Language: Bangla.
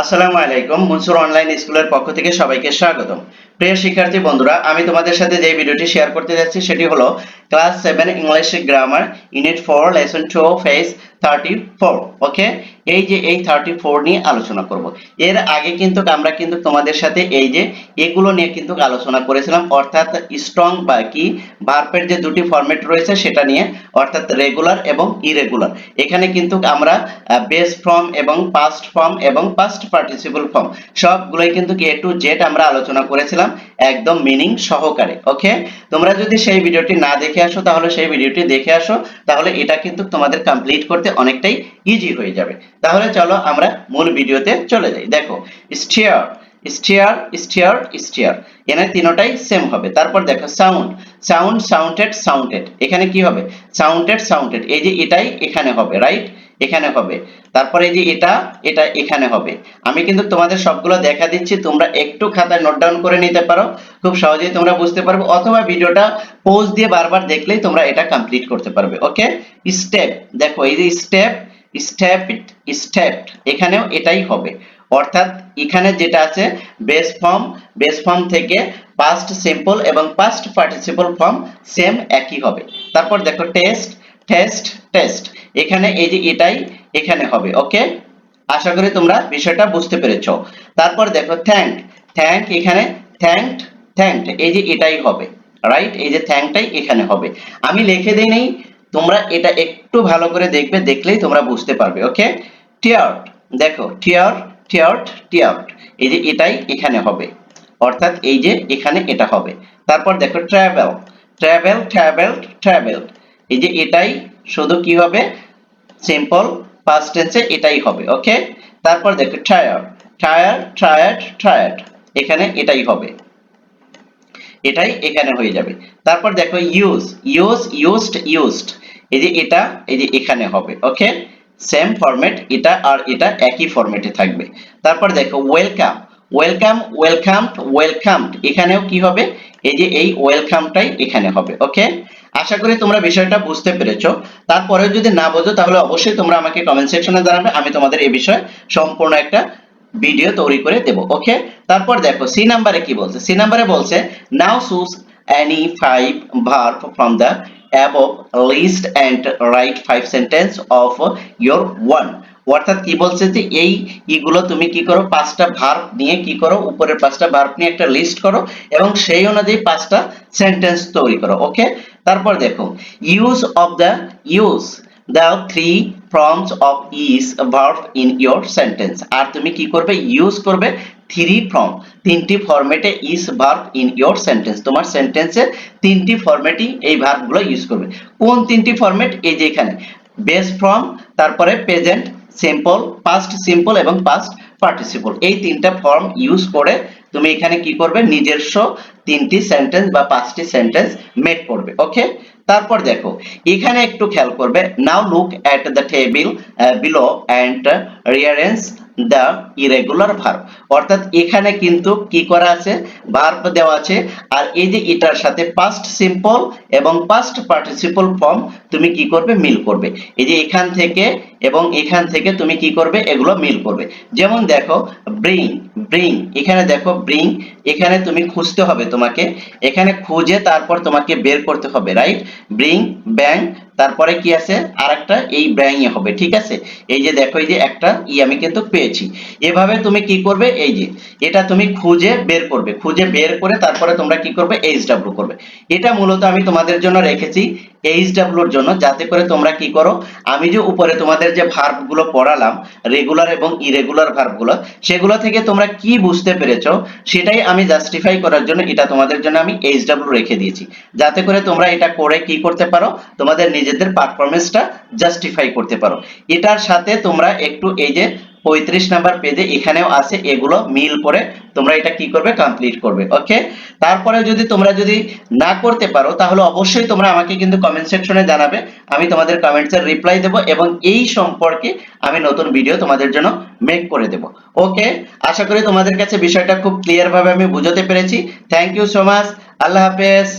আসসালামু আলাইকুম মনসুর অনলাইন স্কুলের পক্ষ থেকে সবাইকে স্বাগতম। প্রিয় শিক্ষার্থী বন্ধুরা, আমি তোমাদের সাথে যে ভিডিওটি শেয়ার করতে যাচ্ছি সেটি হলো class seven English grammar unit four lesson two page thirty four okay এই যে এই থার্টি ফোর নিয়ে আলোচনা করব। এর আগে কিন্তু আমরা কিন্তু তোমাদের সাথে এই যে এগুলো নিয়ে কিন্তু আলোচনা করেছিলাম, অর্থাৎ স্ট্রং বা কি ভার্বের যে দুটি ফরম্যাট রয়েছে সেটা নিয়ে, অর্থাৎ রেগুলার এবং ইরেগুলার এখানে কিন্তু আমরা বেস ফর্ম এবং পাস্ট ফর্ম এবং পাস্ট পার্টিসিপল ফর্ম সবগুলোই কিন্তু এ টু জেড আমরা আলোচনা করেছিলাম। একদম মিনিং সহকারে ওকে তোমরা যদি সেই ভিডিওটি না দেখে আসো, তাহলে সেই ভিডিওটি দেখে আসো, তাহলে এটা কিন্তু তোমাদের কমপ্লিট করতে অনেকটাই ইজি হয়ে যাবে। তাহলে চলো আমরা মূল ভিডিওতে চলে যাই। দেখো স্টিয়ার স্টিয়ার স্টিয়ার স্টিয়ার এখানে তিনটাই সেম হবে। তারপর দেখো সাউন্ড সাউন্ড সাউন্ডেড সাউন্ডেড এখানে কি হবে? সাউন্ডেড সাউন্ডেড এই যে এটাই এখানে হবে রাইট এখানে হবে। তারপরে যে এটা এটা এখানে হবে। আমি কিন্তু তোমাদের সবগুলো দেখা দিচ্ছি, তোমরা একটু খাতায় নোট ডাউন করে নিতে পারো। খুব সহজেই তোমরা বুঝতে পারবে, অথবা ভিডিওটা পোজ দিয়ে বারবার দেখলেই তোমরা এটা কমপ্লিট করতে পারবে ওকে স্টেপ দেখো এই যে স্টেপ স্টেপ স্টেপ এখানেও এটাই হবে। অর্থাৎ এখানে যেটা আছে বেস ফর্ম বেস ফর্ম থেকে পাস্ট সিম্পল এবং পাস্ট পার্টিসিপল ফর্ম সেম একই হবে। তারপর দেখো টেস্ট টেস্ট টেস্ট এখানে এই যে এটাই এখানে হবে ওকে আশা করি তোমরা বিষয়টা বুঝতে পেরেছ। তারপর দেখো থ্যাঙ্ক থ্যাঙ্ক এখানে থ্যাঙ্কড থ্যাঙ্কড এই যে এটাই হবে রাইট এই যে থ্যাঙ্কটাই এখানে হবে। আমি লিখে দেই নেই, তোমরা এটা একটু ভালো করে দেখবে, দেখলেই তোমরা বুঝতে পারবে ওকে টিয়ার্ড দেখো টিয়ার টিয়ার্ড টিয়ার্ড এই যে এটাই এখানে হবে, অর্থাৎ এই যে এখানে এটা হবে। তারপর দেখো ট্রাভেল ট্রাভেল ট্রাভেল ট্রাভেল এই যে এটাই, শুধু কি হবে? সিম্পল পাস্ট টেন্সে এটাই হবে ওকে তারপর দেখো টায়ার টায়ার টায়ার্ড টায়ার্ড এখানে এটাই হবে। এটাই এখানে হয়ে যাবে। তারপর দেখো ইউজ ইউজ ইউজড ইউজড এই যে এটা, এই যে এখানে হবে ওকে সেম ফরম্যাট এটা আর এটা একই ফরম্যাটে থাকবে। তারপর দেখো ওয়েলকাম ওয়েলকাম ওয়েলকামড ওয়েলকামড এখানেও কি হবে? এই যে এই ওয়েলকামটাই এখানে হবে ওকে আশা করি তোমরা বিষয়টা বুঝতে পেরেছ। তারপরে যদি না বোঝো, তাহলে অবশ্যই তোমরা আমাকে কমেন্ট সেকশনে জানাবে। আমি তোমাদের এই বিষয়ে সম্পূর্ণ একটা ভিডিও তৈরি করে দেব ওকে তারপর দেখো সি নাম্বারে কি বলছে? সি নাম্বারে বলছে now choose any five verb from the above list and write five sentence of your own অর্থাৎ কি বলছে যে এই ইগুলো তুমি কি করো, পাঁচটা ভার্ব নিয়ে কি করো, উপরের পাঁচটা ভার্ব নিয়ে একটা লিস্ট করো এবং সেই অনুযায়ী পাঁচটা সেন্টেন্স তৈরি করো ওকে তারপর দেখো use of the use the three forms of is verb in your sentence আর তুমি কি করবে ইউজ করবে থ্রি ফর্ম তিনটি ফরম্যাটে is verb in your sentence তোমার সেন্টেন্সে তিনটি ফরম্যাটই এই ভার্বগুলো ইউজ করবে। কোন তিনটি ফরম্যাট এই যে এখানে বেস ফর্ম তারপরে প্রেজেন্ট সিম্পল পাস্ট সিম্পল এবং পাস্ট পার্টিসিপল এই তিনটা ফর্ম ইউজ করে তুমি এখানে কি করবে? নিজস্ব তিনটি সেন্টেন্স বা পাঁচটি সেন্টেন্স মেক করবে ওকে তারপর দেখো, এখানে একটু খেয়াল করবে। Now look at the table below and rearrange the irregular verb অর্থাৎ এখানে কিন্তু কি করা আছে? ভার্ব দেওয়া আছে। আর এই যে এটার সাথে পাস্ট সিম্পল এবং পাস্ট পার্টিসিপল ফর্ম তুমি কি করবে? মিল করবে। এই যে এখান থেকে এবং এখান থেকে তুমি কি করবে? এগুলো মিল করবে। যেমন দেখো ব্রিং ব্রিং এখানে দেখো ব্রিং এখানে তুমি খুঁজতে হবে তোমাকে। এখানে খুঁজে তারপর তোমাকে বের করতে হবে রাইট ব্রিং ব্যাং তারপরে কি আছে? আরেকটা, এই ব্যাং হবে, ঠিক আছে? এই যে দেখো, এই যে একটা ই আমি কিন্তু পেয়েছি। এভাবে তুমি কি করবে? এই যে, এটা তুমি খুঁজে বের করবে। খুঁজে বের করে তারপরে তোমরা কি করবে? এইচ ডাব্লিউ করবে। এটা মূলত আমি তোমাদের জন্য রেখেছি। এইচ ডাব্লিউর জন্য, যাতে করে তোমরা কি করো, আমি যে উপরে তোমাদের যে ভার্বগুলো পড়ালাম রেগুলার এবং ইরেগুলার ভার্বগুলো, সেগুলো থেকে তোমরা কি বুঝতে পেরেছ, সেটাই আমি জাস্টিফাই করার জন্য এটা তোমাদের জন্য আমি এইচ ডাব্লিউ রেখে দিয়েছি। যাতে করে তোমরা এটা করে কি করতে পারো, তোমাদের নিজেদের পারফরমেন্সটা জাস্টিফাই করতে পারো। এটার সাথে তোমরা একটু এই যে পঁয়ত্রিশ নাম্বার পেজে এখানেও আছে এগুলো মিল করে তোমরা এটা কি করবে কমপ্লিট করবে ওকে তারপরে যদি তোমরা যদি না করতে পারো, তাহলে অবশ্যই তোমরা আমাকে কিন্তু কমেন্ট সেকশনে জানাবে, আমি তোমাদের কমেন্টসের রিপ্লাই দেব এবং এই সম্পর্কে আমি নতুন ভিডিও তোমাদের জন্য মেক করে দেব ওকে আশা করি তোমাদের কাছে বিষয়টা খুব ক্লিয়ার ভাবে আমি বুঝাতে পেরেছি। থ্যাংক ইউ সো মাচ আল্লাহ হাফেজ।